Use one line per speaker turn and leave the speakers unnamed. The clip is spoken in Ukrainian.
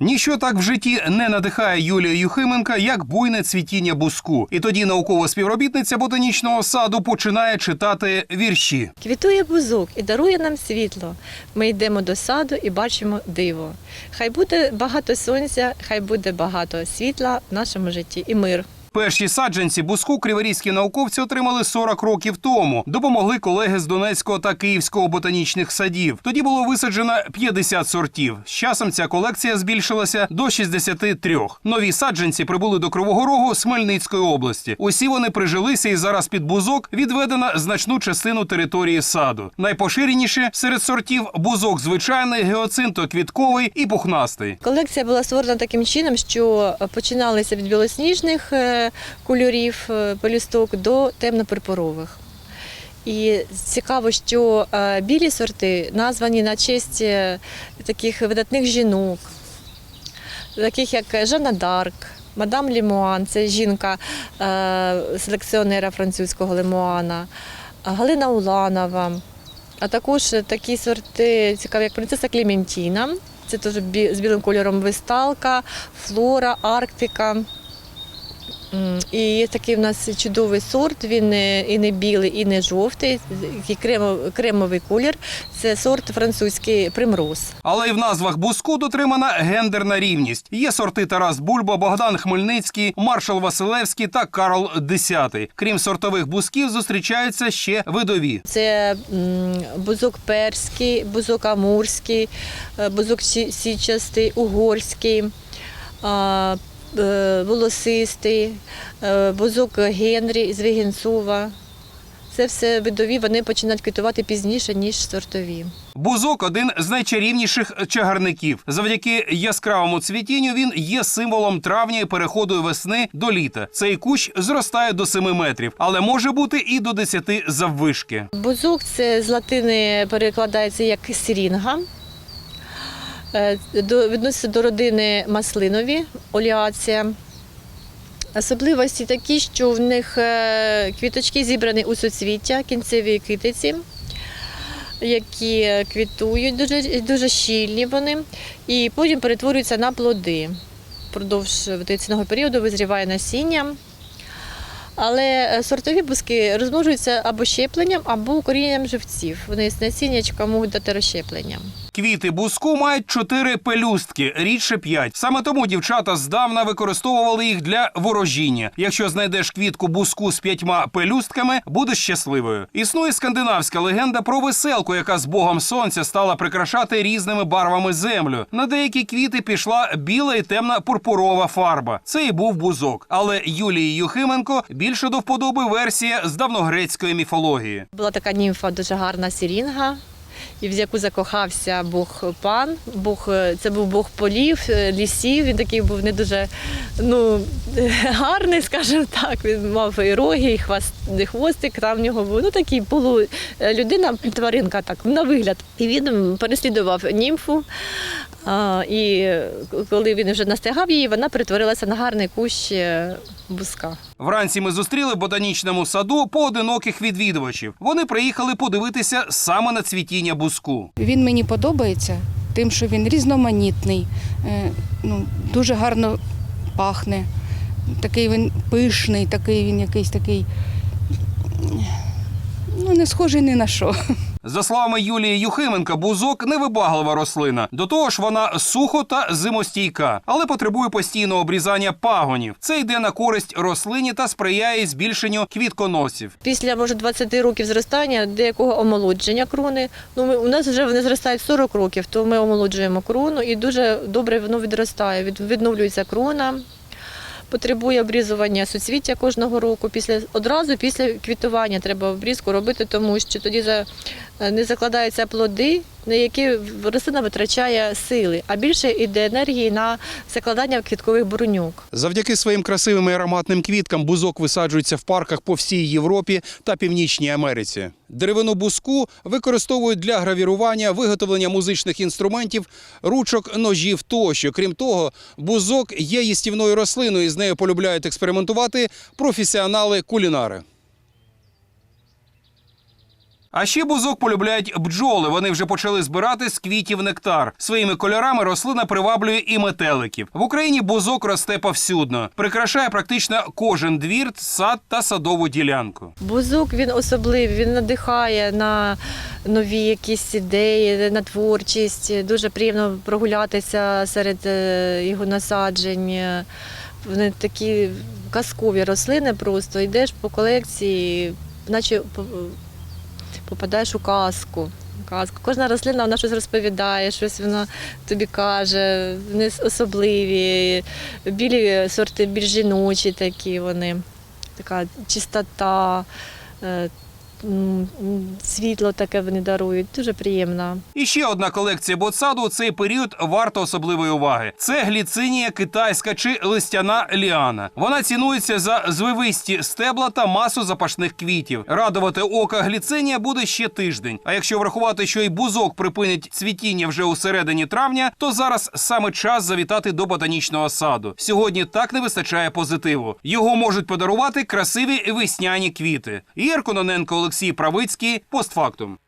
Ніщо так в житті не надихає Юлія Юхименка, як буйне цвітіння буску. І тоді наукова співробітниця ботанічного саду починає читати вірші.
Квітує бузок і дарує нам світло. Ми йдемо до саду і бачимо диво. Хай буде багато сонця, хай буде багато світла в нашому житті і мир.
Перші саджанці буску криворізькі науковці отримали 40 років тому. Допомогли колеги з Донецького та Київського ботанічних садів. Тоді було висаджено 50 сортів. З часом ця колекція збільшилася до 63. Нові саджанці прибули до Кривого Рогу з Хмельницької області. Усі вони прижилися і зараз під бузок відведено значну частину території саду. Найпоширеніше серед сортів бузок звичайний, геоцинто-квітковий і пухнастий.
Колекція була створена таким чином, що починалися від білосніжних е, кольорів е, пелюсток до темно-пурпурових. І цікаво, що е, білі сорти названі на честь е, таких видатних жінок, таких як Жанна Дарк, мадам Лімуан, це жінка селекціонера французького Лемуана, Галина Уланова, а також такі сорти, цікаві, як принцеса Клементіна. Це теж з білим кольором висталка, флора, Арктика. І є такий в нас чудовий сорт, він і не білий, і не жовтий, кремов- кремовий колір. Це сорт французький примроз.
Але й в назвах буску дотримана гендерна рівність. Є сорти Тарас Бульба, Богдан Хмельницький, Маршал Василевський та Карл Десятий. Крім сортових бусків, зустрічаються ще видові.
Це бузок перський, бузок амурський, е, бузок січастий, угорський, е, волосистий, е, бузок Генрі з Вигінцова. Це все видові, вони починають квітувати пізніше, ніж сортові.
Бузок один з найчарівніших чагарників. Завдяки яскравому цвітінню він є символом травня і переходу весни до літа. Цей кущ зростає до 7 метрів, але може бути і до 10 заввишки.
Бузок це з латини перекладається як сірінга. Е, До, відноситься до родини маслинові, оліація. Особливості такі, що в них е, квіточки зібрані у суцвіття, кінцеві китиці, які квітують, дуже, дуже щільні вони, і потім перетворюються на плоди. Впродовж вегетаційного періоду визріває насіння. Але е, сортові бузки розмножуються або щепленням, або укоріненням живців. Вони з насіннячка можуть дати розщеплення.
Квіти буску мають чотири пелюстки, рідше п'ять. Саме тому дівчата здавна використовували їх для ворожіння. Якщо знайдеш квітку буску з п'ятьма пелюстками, будеш щасливою. Існує скандинавська легенда про веселку, яка з богом сонця стала прикрашати різними барвами землю. На деякі квіти пішла біла і темна пурпурова фарба. Це і був бузок. Але Юлії Юхименко більше до вподоби версія з давногрецької міфології.
Була така німфа дуже гарна сірінга, і в яку закохався Бог пан. Бог, е, це був Бог полів, е, лісів. Він такий був не дуже ну, гарний, скажімо так. Він мав і роги, і хвост, і хвостик. Там в нього був ну, такий полу е, людина, тваринка, так, на вигляд. І він переслідував німфу. І коли він вже настигав її, вона перетворилася на гарний кущ е, буска.
Вранці ми зустріли в ботанічному саду поодиноких відвідувачів. Вони приїхали подивитися саме на цвітіння буску.
Він мені подобається тим, що він різноманітний, е, ну, дуже гарно пахне. Такий він пишний, такий він якийсь такий. Ну, не схожий ні на що.
За словами Юлії Юхименка, бузок невибаглива рослина. До того ж, вона сухо та зимостійка, але потребує постійного обрізання пагонів. Це йде на користь рослині та сприяє збільшенню квітконосів.
Після може 20 років зростання деякого омолодження крони. Ну ми у нас вже вони зростають 40 років, то ми омолоджуємо крону і дуже добре воно відростає. Від, відновлюється крона. Потребує обрізування суцвіття кожного року. Після одразу після квітування треба обрізку робити, тому що тоді за, не закладаються плоди, на які рослина витрачає сили, а більше йде енергії на закладання квіткових бруньок.
Завдяки своїм красивим і ароматним квіткам бузок висаджується в парках по всій Європі та Північній Америці. Деревину бузку використовують для гравірування, виготовлення музичних інструментів, ручок, ножів тощо. Крім того, бузок є їстівною рослиною, і з нею полюбляють експериментувати професіонали-кулінари. А ще бузок полюбляють бджоли. Вони вже почали збирати з квітів нектар. Своїми кольорами рослина приваблює і метеликів. В Україні бузок росте повсюдно, прикрашає практично кожен двір, сад та садову ділянку.
Бузок він особливий, він надихає на нові якісь ідеї, на творчість. Дуже приємно прогулятися серед е, його насаджень. Вони такі казкові рослини просто. Йдеш по колекції, наче попадаєш у казку. Казку. Кожна рослина вона щось розповідає, щось вона тобі каже. Вони особливі. Білі сорти більш жіночі такі вони. Така чистота, е, світло таке вони дарують. Дуже приємно.
І ще одна колекція ботсаду у цей період варта особливої уваги. Це гліцинія китайська чи листяна ліана. Вона цінується за звивисті стебла та масу запашних квітів. Радувати ока гліцинія буде ще тиждень. А якщо врахувати, що й бузок припинить цвітіння вже у середині травня, то зараз саме час завітати до ботанічного саду. Сьогодні так не вистачає позитиву. Його можуть подарувати красиві весняні квіти. Ігор Кононенко, Олексій Правицький, постфактум.